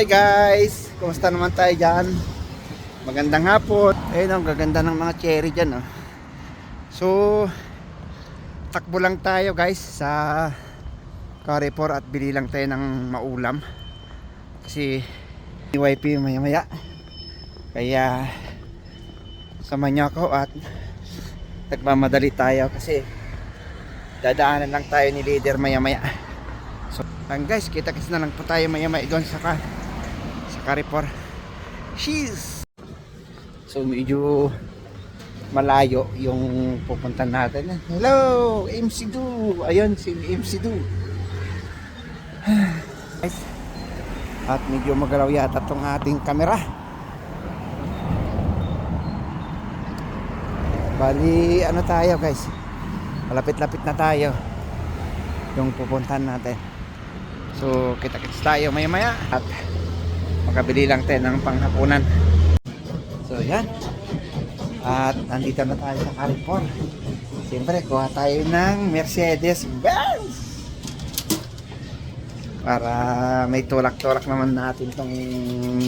Hi guys! Kumusta naman tayo dyan? Magandang hapon. Ayun ang gaganda ng mga cherry dyan. Oh. So, takbo lang tayo guys sa Carrefour at bili lang tayo ng maulam. Kasi YP maya maya. Kaya sama niyo ako at nagmamadali tayo kasi dadaanan lang tayo ni leader maya maya. So, lang guys, kita-kits na lang po tayo maya maya doon sa ka sa Carrefour. Cheese! So, medyo malayo yung pupunta natin. Hello! MC Du! Ayun, si MC Du. Guys, At medyo magalaw yata tong ating camera. Bali, ano tayo guys? Malapit-lapit na tayo. Yung pupuntahan natin. So, kita-kits tayo maya-maya at makabili lang tayo ng panghapunan. So, yan. At nandito na tayo sa Carrefour. Siyempre, kuha tayo ng Mercedes-Benz. Para may tulak-tulak naman natin tong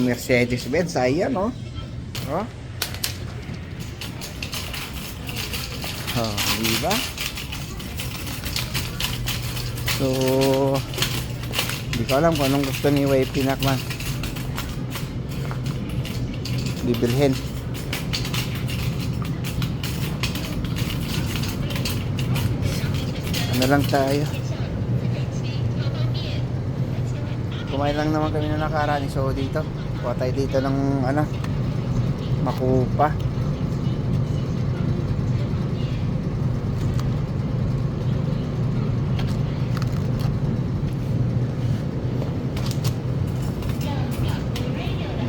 Mercedes-Benz. Ayan, oh. Oh. Oh, di ba? So, hindi ko alam kung anong gusto ni Way Pinakman. Bibilhin. Ano lang tayo? Kumain lang naman kami na nakaraan so dito. Kuha tayo dito ng ano, makupa.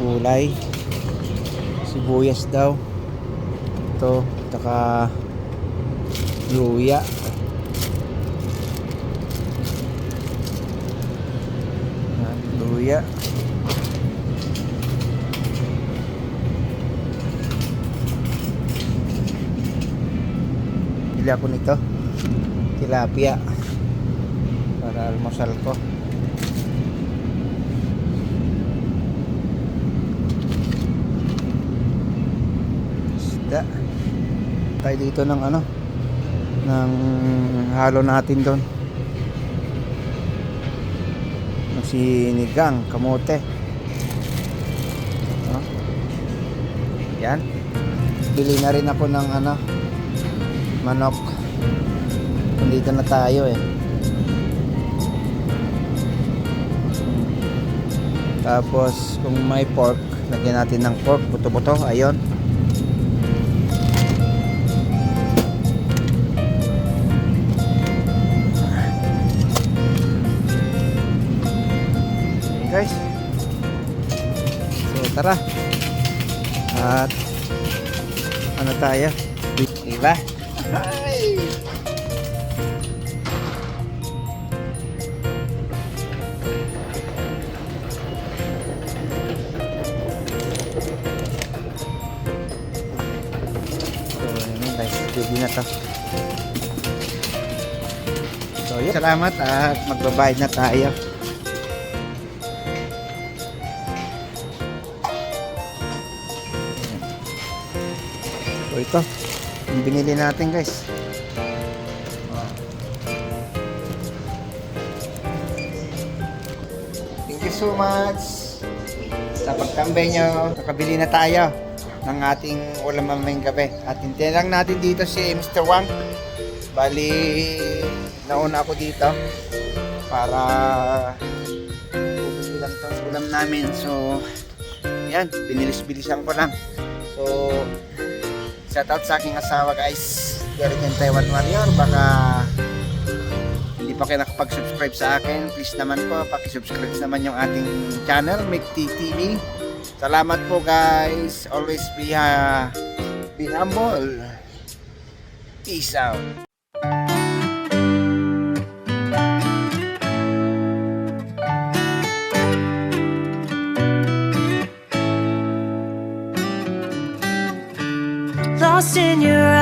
gulay sibuyas daw. Ito taka luya. Luya. Bili ako nito? Tilapia. Para almusal ko isda tayo dito ng ano ng halo natin doon. Ng sinigang kamote. No? yan. Bili na rin ako ng ano manok. Nandito na tayo eh. Tapos kung may pork lagyan natin ng pork. Buto-buto ayun tara. At ano tayo? Diba? Ready na to. So, yun. Salamat at magbabayad na tayo. So ito, yung binili natin guys. Thank you so much sa pagtambay nyo. Nakabili na tayo ng ating ulam mamayang gabi. At hintayin lang natin dito si Mr. Wang. Bali, nauna ako dito para bumili lang itong ulam namin. So, yan, binilis-bilisan ko lang. So, shout out sa aking asawa guys. Galing yung Taiwan Warrior. Baka hindi pa kayo nakapag-subscribe sa akin. Please naman po, pakisubscribe naman yung ating channel, Make TV. Salamat po guys. Always be, uh, be humble. Peace out. lost in your